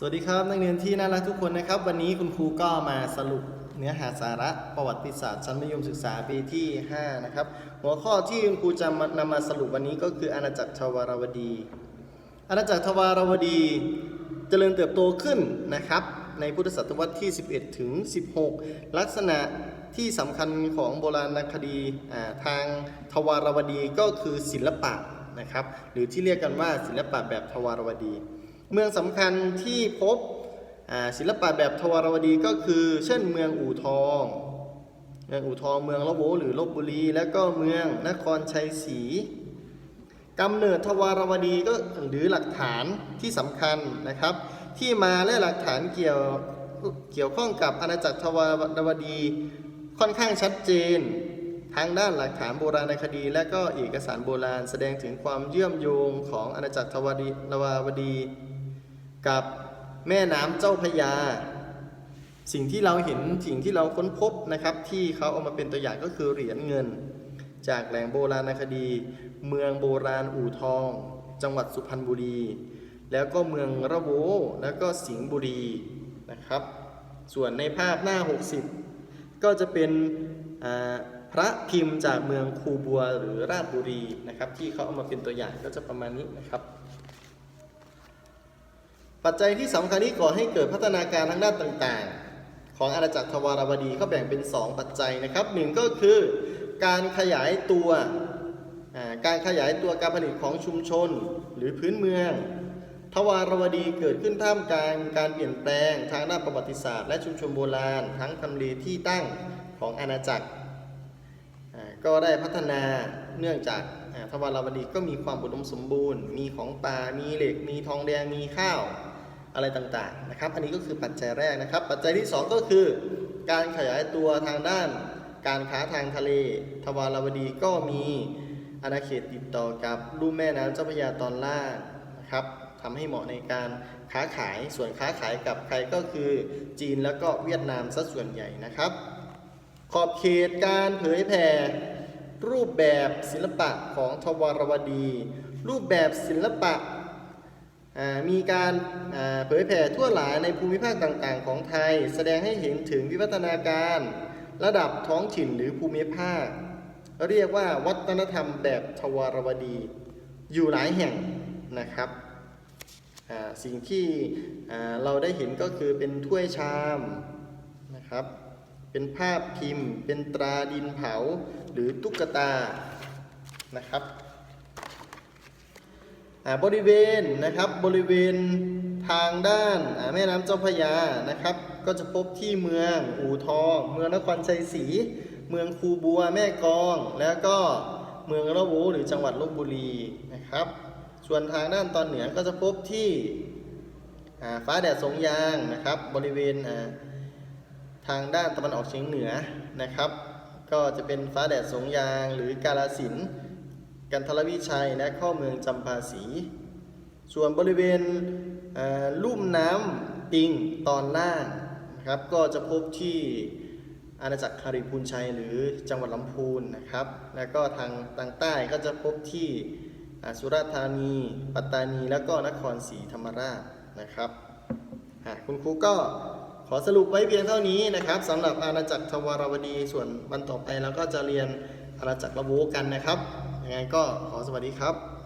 สวัสดีครับนักเรียนที่น่ารักทุกคนนะครับ วันนี้คุณครูก็มาสรุปเนื้อหาสาระประวัติศาสตร์ชั้นมัธยมศึกษาปีที่ 5 นะครับ หัวข้อที่คุณครูจะมานำมาสรุปวันนี้ก็คืออาณาจักรทวารวดี อาณาจักรทวารวดีเจริญเติบโตขึ้นนะครับ ในพุทธศตวรรษที่ 11 ถึง 16 ลักษณะที่สำคัญของโบราณคดีทางทวารวดีก็คือศิลปะนะครับ หรือที่เรียกกันว่าศิลปะแบบทวารวดี เมืองสำคัญที่พบศิลปะแบบทวารวดีก็คือ เช่น เมืองอู่ทอง เมืองอู่ทอง เมืองละโวหรือลบบุรี และก็เมืองนครชัยศรีกำเนิดทวารวดีก็หรือหลักฐานที่สำคัญนะครับ ที่มาและหลักฐานเกี่ยวเกี่ยวข้องกับอาณาจักรทวารวดีค่อนข้างชัดเจนทางด้านหลักฐานโบราณคดี และก็เอกสารโบราณแสดงถึงความเชื่อมโยงของอาณาจักรทวารวดี กับแม่น้ำเจ้าพยา สิ่งที่เราเห็นสิ่งที่เราค้นพบนะครับ ที่เขาเอามาเป็นตัวอย่างก็คือเหรียญเงิน จากแหล่งโบราณคดี เมืองโบราณอู่ทอง จังหวัดสุพรรณบุรี แล้วก็เมืองระโวแล้วก็สิงห์บุรีนะครับ ส่วนในภาพหน้า 60 ก็จะเป็นพระพิมพ์จากเมืองคูบัวหรือราชบุรีนะครับ ที่เขาเอามาเป็นตัวอย่างก็จะประมาณนี้นะครับ ปัจจัยที่สำคัญที่ก่อให้เกิดพัฒนาการทางด้านต่างๆ ของอาณาจักรทวารวดีก็แบ่งเป็น 2 ปัจจัยนะครับหนึ่งก็คือการขยายตัวการขยายตัวการผลิตของชุมชนหรือพื้นเมือง ทวารวดีเกิดขึ้นท่ามกลางการเปลี่ยนแปลงทางด้านประวัติศาสตร์และชุมชนโบราณ ทั้งทำเลที่ตั้งของอาณาจักร ก็ได้พัฒนาเนื่องจากทวารวดีก็มีความอุดมสมบูรณ์ มีของป่ามีเหล็ก มีทองแดง มีข้าว อะไรต่างๆนะครับ อันนี้ก็คือปัจจัยแรกนะครับ ปัจจัยที่ 2 ก็คือ การขยายตัวทางด้าน การค้าทางทะเล ทวารวดีก็มีอาณาเขตติดต่อกับลุ่มแม่น้ำเจ้าพระยาตอนล่างนะครับทำให้เหมาะในการค้าขาย ส่วนค้าขายกับใครก็คือจีนแล้วก็เวียดนามซะส่วนใหญ่นะครับ ขอบเขตการเผยแผ่รูปแบบศิลปะของทวารวดี รูปแบบศิลปะ มีการเผยแผ่ทั่วหลายในภูมิภาคต่างๆ ของไทย แสดงให้เห็นถึงวิวัฒนาการ ระดับท้องถิ่นหรือภูมิภาค เรียกว่าวัฒนธรรมแบบทวารวดี อยู่หลายแห่งนะครับสิ่งที่เราได้เห็นก็คือเป็นถ้วยชามนะครับ เป็นภาพพิมพ์ เป็นตราดินเผาหรือตุ๊กตานะครับ บริเวณนะครับบริเวณทางด้านแม่น้ำเจ้าพระยานะครับ ก็จะพบที่เมืองอู่ทอง เมืองนครชัยศรีเมืองคูบัวแม่กอง แล้วก็เมืองระโวหรือจังหวัดลบบุรีนะครับ ส่วนทางด้านตอนเหนือก็จะพบที่ฟ้าแดดสงยางนะครับ บริเวณทางด้านตะวันออกเฉียงเหนือนะครับ ก็จะเป็นฟ้าแดดสงยางหรือกาลสิน กันทรวิชัยและเข้าเมืองจำปาสี ส่วนบริเวณลุ่มน้ำปิงตอนล่างนะครับก็จะพบที่อาณาจักรคาริพูนชัยหรือจังหวัดลำพูนนะครับ แล้วก็ทางทางใต้ก็จะพบที่สุราษฎร์ธานี ปัตตานี แล้วก็นครศรีธรรมราชนะครับคุณครูก็ขอสรุปไว้เพียงเท่านี้นะครับสำหรับอาณาจักรทวารวดีส่วนวันต่อไปเราก็จะเรียนอาณาจักรละโวกันนะครับ ยังไงก็ขอสวัสดีครับ